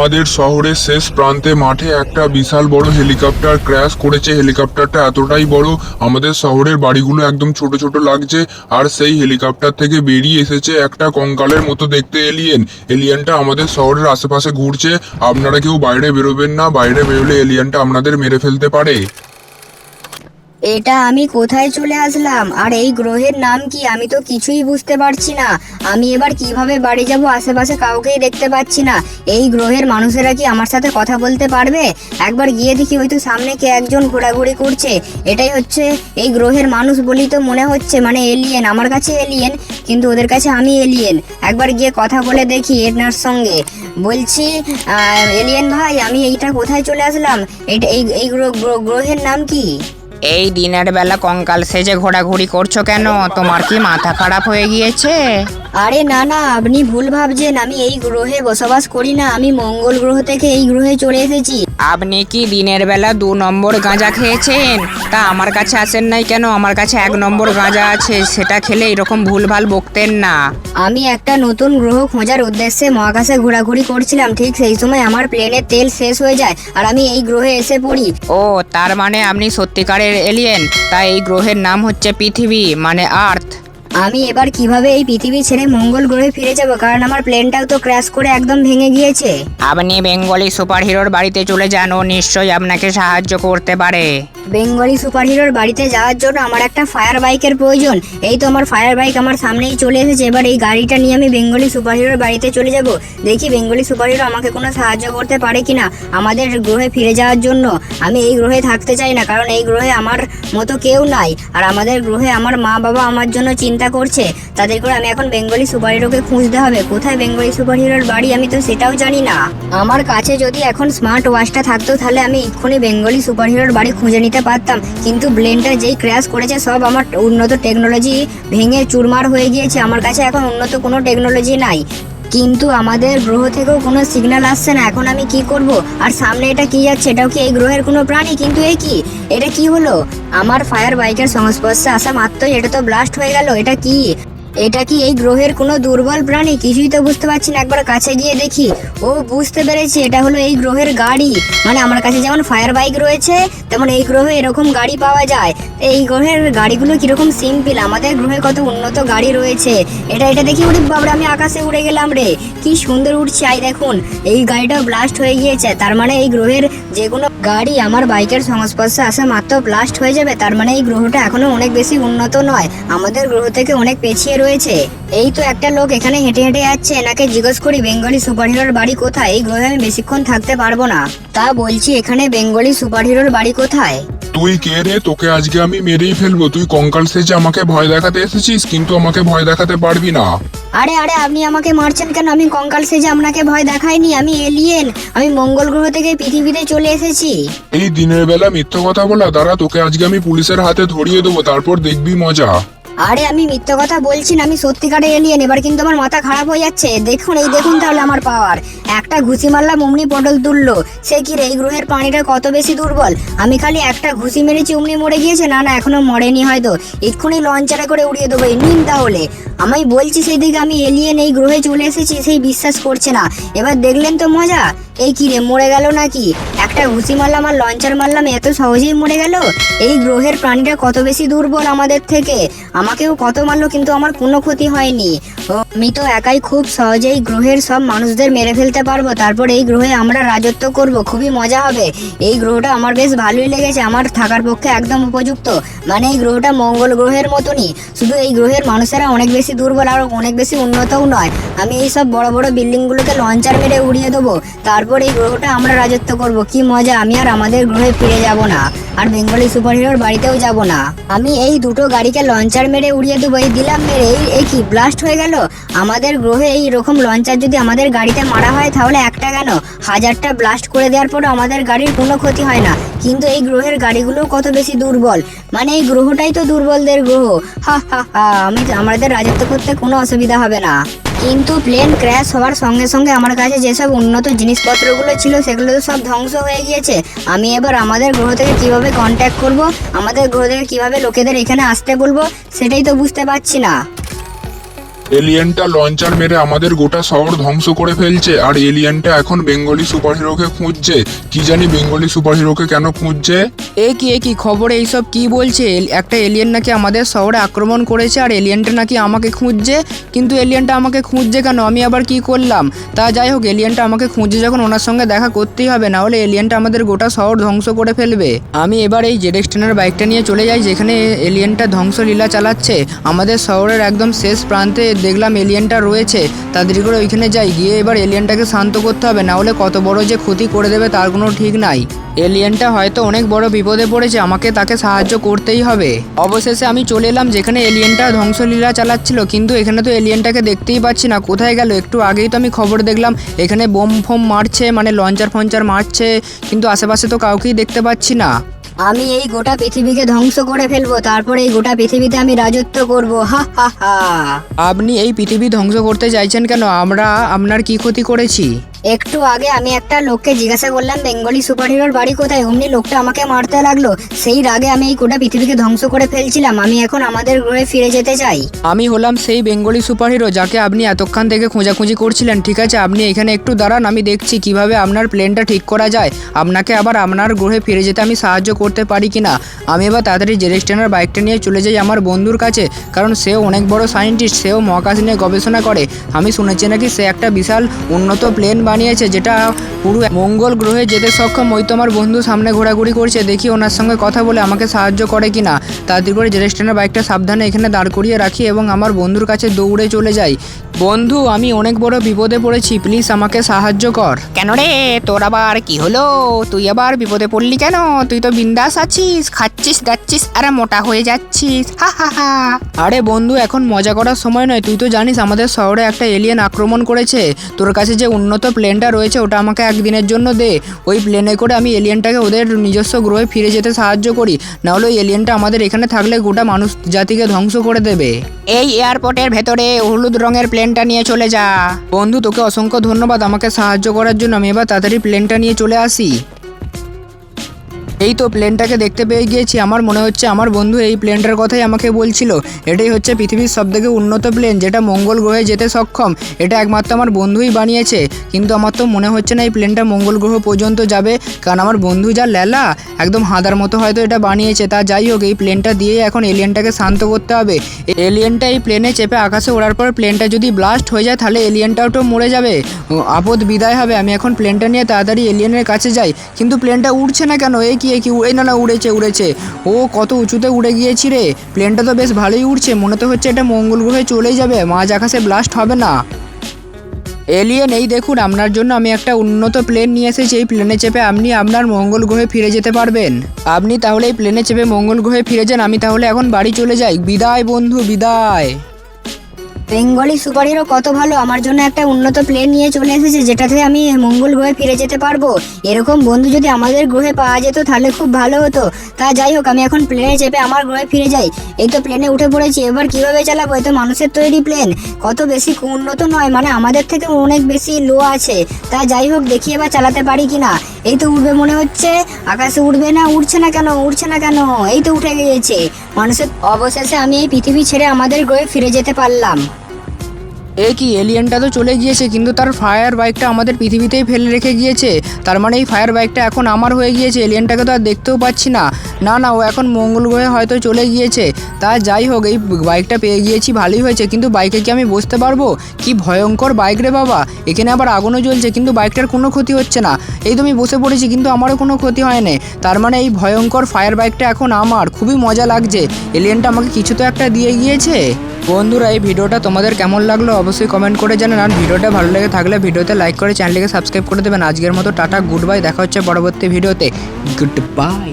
আমাদের শহরের শেষ প্রান্তে মাঠে একটা বিশাল বড় হেলিকপ্টার ক্র্যাশ করেছে। হেলিকপ্টারটা এতটাই বড়, আমাদের শহরের বাড়িগুলো একদম ছোট ছোট লাগছে আর সেই হেলিকপ্টার থেকে বেরিয়ে এসেছে একটা কঙ্কালের মতো দেখতে এলিয়েন এলিয়েনটা আমাদের শহরের আশেপাশে ঘুরছে। আপনারা কেউ বাইরে বেরোবেন না, বাইরে বেরোলে এলিয়েনটা আপনাদের মেরে ফেলতে পারে। এটা আমি কোথায় চলে আসলাম? আর এই গ্রহের নাম কি? আমি তো কিছুই বুঝতে পারছি না। আমি এবার কীভাবে বাড়ি যাব আশেপাশে কাউকেই দেখতে পাচ্ছি না। এই গ্রহের মানুষেরা কি আমার সাথে কথা বলতে পারবে? একবার গিয়ে দেখি হয়তো সামনে কে একজন ঘোরাঘুরি করছে। এটাই হচ্ছে এই গ্রহের মানুষ বলেই তো মনে হচ্ছে। মানে এলিয়েন আমার কাছে এলিয়েন কিন্তু ওদের কাছে আমি এলিয়েন একবার গিয়ে কথা বলে দেখি এনার সঙ্গে। বলছি এলিয়েন ভাই, আমি এইটা কোথায় চলে আসলাম? এটা এই এই গ্রহ- গ্রহ- গ্রহের নাম কি? এই দিনের বেলা কঙ্কাল সেজে ঘোরাঘুরি করছ কেন? তোমার কি মাথা খারাপ হয়ে গিয়েছে? আরে না না, আপনি ভুল ভাবছেন। আমি এই গ্রহে বসবাস করি না, আমি মঙ্গল গ্রহ থেকে এই গ্রহে চলে এসেছি। আপনি কি দিনের বেলা দু নম্বর গাঁজা খেয়েছেন? তা আমার কাছে আসেন নাই কেন? আমার কাছে এক নম্বর গাঁজা আছে সেটা খেলে এরকম ভুলভাল বকতেন না। আমি একটা নতুন গ্রহ খোঁজার উদ্দেশ্যে মহাকাশে ঘোরাঘুরি করছিলাম ঠিক সেই সময় আমার প্লেনের তেল শেষ হয়ে যায় আর আমি এই গ্রহে এসে পড়ি। ও তার মানে আপনি সত্যিকারের এলিয়েন তাই এই গ্রহের নাম হচ্ছে পৃথিবী মানে আর্থ আমি এবার কীভাবে এই পৃথিবী ছেড়ে মঙ্গল গ্রহে ফিরে যাব? কারণ আমার প্লেনটাও তো ক্র্যাশ করে একদম ভেঙে গিয়েছে। আপনি বেঙ্গলি সুপার হিরোর বাড়িতে চলে যান ও নিশ্চয়ই আপনাকে সাহায্য করতে পারে। বেঙ্গলি সুপারহিরোর বাড়িতে যাওয়ার জন্য আমার একটা ফায়ার বাইকের প্রয়োজন। এই তো আমার ফায়ার বাইক আমার সামনেই চলে এসেছে। এবার এই গাড়িটা নিয়ে আমি বেঙ্গলি সুপারহিরোর বাড়িতে চলে যাব। দেখি বেঙ্গলি সুপারহিরো আমাকে কোনো সাহায্য করতে পারে কিনা আমাদের গ্রহে ফিরে যাওয়ার জন্য। আমি এই গ্রহে থাকতে চাই না কারণ এই গ্রহে আমার মতো কেউ নাই। আর আমাদের গ্রহে আমার মা বাবা আমার জন্য চিন্তা করছে। তাদের করে আমি এখন বেঙ্গলি সুপার সুপারহিরোকে খুঁজতে হবে। কোথায় বেঙ্গলি সুপার হিরোর বাড়ি আমি তো সেটাও জানি না। আমার কাছে যদি এখন স্মার্ট ওয়াচটা থাকতো, তাহলে আমি এক্ষুনি বেঙ্গলি সুপার হিরোর বাড়ি খুঁজে নিতে পারতাম। কিন্তু ব্লেনটা যেই ক্র্যাশ করেছে, সব আমার উন্নত টেকনোলজি ভেঙে চুরমার হয়ে গিয়েছে। আমার কাছে এখন উন্নত কোনো টেকনোলজি নাই। কিন্তু আমাদের গ্রহ থেকেও কোনো সিগন্যাল আসছে না। এখন আমি কি করব? আর সামনে এটা কি যাচ্ছে? এটাও কি এই গ্রহের কোনো প্রাণী? কিন্তু এ কি? এটা কি হলো? আমার ফায়ার বাইকের সংস্পর্শে আসা মাত্রই এটা তো ব্লাস্ট হয়ে গেল। এটা কি? এটা কি এই গ্রহের কোনো দুর্বল প্রাণী? কিছুই তো বুঝতে পারছি না। একবার কাছে গিয়ে দেখি। ও বুঝতে পেরেছি, এটা হলো এই গ্রহের গাড়ি। মানে আমার কাছে যেমন ফায়ার বাইক রয়েছে, তেমন এই গ্রহে এরকম গাড়ি পাওয়া যায়। এই গ্রহের গাড়িগুলো কীরকম সিম্পল আমাদের গ্রহে কত উন্নত গাড়ি রয়েছে। এটা এটা দেখি উড়ে বাবরে আমি আকাশে উড়ে গেলাম রে। কি সুন্দর উঠছে আই দেখুন। এই গাড়িটাও ব্লাস্ট হয়ে গিয়েছে। তার মানে এই গ্রহের যে কোনো গাড়ি আমার বাইকের সংস্পর্শে আসা মাত্র ব্লাস্ট হয়ে যাবে, তার মানে এই গ্রহটা এখনও অনেক বেশি উন্নত নয়। আমাদের গ্রহ থেকে অনেক পেছিয়ে রয়েছে। এই তো একটা লোক এখানে হেঁটে হেঁটে যাচ্ছে, এনাকে জিজ্ঞেস করি, বেঙ্গলি সুপারহিরোর বাড়ি কোথায়? এই গ্রহে আমি বেশিক্ষণ থাকতে পারব না। তা বলছি, এখানে বেঙ্গলি সুপারহিরোর বাড়ি কোথায়? তুই কে রে? তোকে আজকে আমি মেরেই ফেলব। তুই কঙ্কাল সেজে আমাকে ভয় দেখাতে এসেছিস কিন্তু আমাকে ভয় দেখাতে পারবি না। আরে আরে আপনি আমাকে মারছেন কেন? আমি কঙ্কাল সেজে আপনাকে ভয় দেখাইনি। আমি এলিয়েন আমি মঙ্গল গ্রহ থেকে পৃথিবীতে চলে এসেছি। এই দিনের বেলা মিথ্যা কথা বলা দাঁড়া তোকে আজকে আমি পুলিশের হাতে ধরিয়ে দেবো তারপর দেখবি মজা। আরে আমি মিথ্যে কথা বলছি না, আমি সত্যিকারে এলিয়েন এবার কিন্তু আমার মাথা খারাপ হয়ে যাচ্ছে। দেখুন, এই দেখুন তাহলে আমার পাওয়ার একটা ঘুষি মারলাম, অমনি পটল তুললো। সে কি রে, এই গ্রহের প্রাণীটা কত বেশি দুর্বল? আমি খালি একটা ঘুষি মেরেছি, অমনি মরে গিয়েছে? না না, এখনও মরেনি হয়তো। এক্ষুনি লঞ্চারে করে উড়িয়ে দেবো, এই নিন তাহলে। আমি বলছি সেই দিকে আমি এলিয়েন এই গ্রহে চলে এসেছি, সেই বিশ্বাস করছে না। এবার দেখলেন তো মজা? এই কি রে, মরে গেল নাকি? একটা ঘুষি মারলাম আর লঞ্চার মারলাম, এত সহজেই মরে গেল। এই গ্রহের প্রাণীটা কত বেশি দুর্বল আমাদের থেকে? আমাকেও কত মারলো, কিন্তু আমার কোনো ক্ষতি হয়নি। আমি তো একাই খুব সহজেই গ্রহের সব মানুষদের মেরে ফেলতে পারব। তারপর এই গ্রহে আমরা রাজত্ব করব, খুবই মজা হবে। এই গ্রহটা আমার বেশ ভালোই লেগেছে, আমার থাকার পক্ষে একদম উপযুক্ত। মানে এই গ্রহটা মঙ্গল গ্রহের মতনই। শুধু এই গ্রহের মানুষেরা অনেক বেশি দুর্বল আর অনেক বেশি উন্নতও নয়। আমি এই সব বড় বড় বিল্ডিংগুলোকে লঞ্চার মেরে উড়িয়ে দেবো। তারপর এই গ্রহটা আমরা রাজত্ব করব। কি মজা, আমি আর আমাদের গ্রহে ফিরে যাব না। আর বেঙ্গলি সুপারহিরোর বাড়িতেও যাব না। আমি এই দুটো গাড়িকে লঞ্চার মেরে উড়িয়ে দেবো, এই দিলাম মেরে, এই এই কি ব্লাস্ট হয়ে গেল? আমাদের গ্রহে এই রকম লঞ্চার যদি আমাদের গাড়িতে মারা হয়, তাহলে একটা কেন? হাজারটা ব্লাস্ট করে দেওয়ার পরে আমাদের গাড়ির কোনো ক্ষতি হয় না। কিন্তু এই গ্রহের গাড়িগুলো কত বেশি দুর্বল। মানে এই গ্রহটাই তো দুর্বলদের গ্রহ। হা হা হা, আমি, আমাদের রাজত্ব করতে কোনো অসুবিধা হবে না। কিন্তু প্লেন ক্র্যাশ হওয়ার সঙ্গে সঙ্গে আমার কাছে যেসব উন্নত জিনিসপত্রগুলো ছিল, সেগুলো তো সব ধ্বংস হয়ে গিয়েছে। আমি এবার আমাদের গ্রহ থেকে কীভাবে কন্ট্যাক্ট করব? আমাদের গ্রহ থেকে কীভাবে লোকেদের এখানে আসতে বলব? সেটাই তো বুঝতে পারছি না। এলিয়েনটা লঞ্চার মেরে আমাদের গোটা শহর ধ্বংস করে ফেলছে, আর এলিয়েনটা এখন বেঙ্গলি সুপারহিরোকে খুঁজছে। কি জানি বেঙ্গলি সুপার সুপারহিরোকে কেন খুঁজছে? এ কি এ কি খবরে? এইসব কি বলছে? একটা এলিয়েন নাকি আমাদের শহরে আক্রমণ করেছে, আর এলিয়েনটা নাকি আমাকে খুঁজছে? কিন্তু এলিয়েনটা আমাকে খুঁজছে কেন? আমি আবার কি করলাম? তা যাই হোক, এলিয়েনটা আমাকে খুঁজছে যখন ওনার সঙ্গে দেখা করতেই হবে, না হলে এলিয়েনটা আমাদের গোটা শহর ধ্বংস করে ফেলবে। আমি এবার এই জেড এক্সটেনের বাইকটা নিয়ে চলে যাই, যেখানে এলিয়েনটা ধ্বংসলীলা চালাচ্ছে। আমাদের শহরের একদম শেষ প্রান্তে দেখলাম এলিয়েনটা রয়েছে তাড়াতাড়ি করে ওইখানে যাই। গিয়ে এবার এলিয়েনটাকে শান্ত করতে হবে, না হলে কত বড় যে ক্ষতি করে দেবে তার কোনো ঠিক নাই। এলিয়েনটা হয়তো অনেক বড় বিপদে পড়েছে, আমাকে তাকে সাহায্য করতেই হবে। অবশেষে আমি চলে এলাম যেখানে এলিয়েনটা ধ্বংসলীলা চালাচ্ছিল, কিন্তু এখানে তো এলিয়েনটাকে দেখতেই পাচ্ছি না, কোথায় গেল? একটু আগেই তো আমি খবর দেখলাম, এখানে বোম ফোম মারছে মানে লঞ্চার ফঞ্চার মারছে, কিন্তু আশেপাশে তো কাউকেই দেখতে পাচ্ছি না। আমি এই গোটা পৃথিবীকে ধ্বংস করে ফেলব, তারপরে এই গোটা পৃথিবীতে আমি রাজত্ব করব। হা হা হা। আপনি এই পৃথিবী ধ্বংস করতে চাইছেন কেন? আমরা আপনার কি ক্ষতি করেছি? একটু আগে আমি একটা লোককে জিজ্ঞাসা করলাম, বেঙ্গলি সুপারহিরোর বাড়ি কোথায়? অমনি লোকটা আমাকে মারতে লাগল। সেই রাগে আমি এই গোটা পৃথিবীকে ধ্বংস করে ফেলছিলাম। আমি এখন আমাদের গ্রহে ফিরে যেতে চাই। আমি হলাম সেই বেঙ্গলি সুপারহিরো যাকে আপনি এতক্ষণ থেকে খোঁজাখুঁজি করছিলেন। ঠিক আছে, আপনি এখানে একটু দাঁড়ান, আমি দেখছি কীভাবে আপনার প্লেনটা ঠিক করা যায়। আপনাকে আবার আপনার গ্রহে ফিরে যেতে আমি সাহায্য করতে পারি কিনা? আমি এবার তাড়াতাড়ি জেরেস্টেনার বাইকটা নিয়ে চলে যাই আমার বন্ধুর কাছে, কারণ সেও অনেক বড় সায়েন্টিস্ট সেও মহাকাশ নিয়ে গবেষণা করে। আমি শুনেছি নাকি সে একটা বিশাল উন্নত প্লেন বানিয়েছে, যেটা পুরো মঙ্গল গ্রহে যেতে সক্ষম। ওই তো আমার বন্ধু সামনে ঘোরাঘুরি করছে, দেখি ওনার সঙ্গে কথা বলে আমাকে সাহায্য করে কি না তাড়াতাড়ি করে জেরেস্টেনার বাইকটা সাবধানে এখানে দাঁড় করিয়ে রাখি এবং আমার বন্ধুর কাছে দৌড়ে চলে যাই। বন্ধু আমি অনেক বড় বিপদে পড়েছি প্লিজ আমাকে সাহায্য কর। কেন রে? তোর আবার কি হলো? তুই আবার বিপদে পড়লি কেন? তুই তো বিন্দাস আছিস খাচ্ছিস দাচ্ছিস আর মোটা হয়ে যাচ্ছিস। হা হা হা। আরে বন্ধু এখন মজা করার সময় নয় তুই তো জানিস আমাদের শহরে একটা এলিয়েন আক্রমণ করেছে। তোর কাছে যে উন্নত প্লেনটা রয়েছে ওটা আমাকে একদিনের জন্য দে। ওই প্লেনে করে আমি এলিয়েনটাকে ওদের নিজস্ব গ্রহে ফিরে যেতে সাহায্য করি। নাহলে ওই এলিয়েনটা আমাদের এখানে থাকলে গোটা মানুষ জাতিকে ধ্বংস করে দেবে। এই এয়ারপোর্টের ভেতরে হলুদ রঙের প্লেনটা নিয়ে চলে যা। বন্ধু, তোকে অসংখ্য ধন্যবাদ আমাকে সাহায্য করার জন্য। আমি এবার তাড়াতাড়ি প্লেনটা নিয়ে চলে আসি। এই তো প্লেনটাকে দেখতে পেয়ে গিয়েছি। আমার মনে হচ্ছে আমার বন্ধু এই প্লেনটার কথাই আমাকে বলছিল। এটাই হচ্ছে পৃথিবীর সবথেকে উন্নত প্লেন যেটা মঙ্গল গ্রহে যেতে সক্ষম। এটা একমাত্র আমার বন্ধুই বানিয়েছে। কিন্তু আমার তো মনে হচ্ছে না এই প্লেনটা মঙ্গল গ্রহ পর্যন্ত যাবে। কারণ আমার বন্ধু যা লেলা, একদম হাঁদার মতো হয়তো এটা বানিয়েছে। তা যাই হোক, এই প্লেনটা দিয়ে এখন এলিয়েনটাকে শান্ত করতে হবে। এলিয়েনটা এই প্লেনে চেপে আকাশে ওড়ার পর প্লেনটা যদি ব্লাস্ট হয়ে যায়, তাহলে এলিয়েনটাও তো মরে যাবে। আপদ বিদায় হবে। আমি এখন প্লেনটা নিয়ে তাড়াতাড়ি এলিয়েনের কাছে যাই। কিন্তু প্লেনটা উড়ছে না কেন? এই কি এই কি এই না না উড়েছে উড়েছে। ও কত উঁচুতে উড়ে গিয়েছি রে। প্লেনটা তো বেশ ভালোই উড়ছে। মনে তো হচ্ছে এটা মঙ্গল গ্রহে চলেই যাবে। মাঝ আকাশে ব্লাস্ট হবে না। এলিয়েন এই দেখুন, আপনার জন্য আমি একটা উন্নত প্লেন নিয়ে এসেছি। এই প্লেনে চেপে আপনি আপনার মঙ্গল গ্রহে ফিরে যেতে পারবেন। আপনি তাহলে এই প্লেনে চেপে মঙ্গল গ্রহে ফিরে যান। আমি তাহলে এখন বাড়ি চলে যাই। বিদায়, বন্ধু, বিদায়। বেঙ্গলি সুপারহিরো কত ভালো, আমার জন্য একটা উন্নত প্লেন নিয়ে চলে এসেছে, যেটাতে আমি মঙ্গল গ্রহে ফিরে যেতে পারব। এরকম বন্ধু যদি আমাদের গ্রহে পাওয়া যেত, তাহলে খুব ভালো হতো। তা যাই হোক, আমি এখন প্লেনে চেপে আমার গ্রহে ফিরে যাই। এই তো প্লেনে উঠে পড়েছি, এবার কীভাবে চালাবো? এই তো মানুষের তৈরি প্লেন কত বেশি উন্নত নয় মানে আমাদের থেকে অনেক বেশি লো আছে। তা যাই হোক, দেখি এবার চালাতে পারি কিনা। এই তো উঠবে মনে হচ্ছে, আকাশে উঠবে না, উঠছে না কেন, উঠছে না কেন? এই তো উঠে গিয়েছে। মানুষের অবশেষে আমি এই পৃথিবী ছেড়ে আমাদের গ্রহে ফিরে যেতে পারলাম। এ কি এলিয়েনটা তো চলে গিয়েছে, কিন্তু তার ফায়ার বাইকটা আমাদের পৃথিবীতেই ফেলে রেখে গিয়েছে। তার মানে এই ফায়ার বাইকটা এখন আমার হয়ে গিয়েছে, এলিয়েনটাকে তো আর দেখতেও পাচ্ছি না। না না, ও এখন মঙ্গল গ্রহে হয়তো চলে গিয়েছে। তা যাই হোক, এই বাইকটা পেয়ে গিয়েছি, ভালোই হয়েছে, কিন্তু বাইকে কি আমি বসতে পারব? কি ভয়ঙ্কর বাইক রে বাবা, এখানে আবার আগুনও জ্বলছে, কিন্তু বাইকটার কোনো ক্ষতি হচ্ছে না। এই তো আমি বসে পড়েছি, কিন্তু আমারও কোনো ক্ষতি হয় না তার মানে এই ভয়ঙ্কর ফায়ার বাইকটা এখন আমার। খুবই মজা লাগছে। এলিয়েনটা আমাকে কিছু তো একটা দিয়ে গিয়েছে। বন্ধুরা, এই ভিডিওটা তোমাদের কেমন লাগল অবশ্যই কমেন্ট করে জানান। আর ভিডিওটা ভালো লেগে থাকলে ভিডিওতে লাইক করে চ্যানেলটিকে সাবস্ক্রাইব করে দেবেন। আজকের মতো টাটা গুড বাই দেখা হচ্ছে পরবর্তী ভিডিওতে। Good bye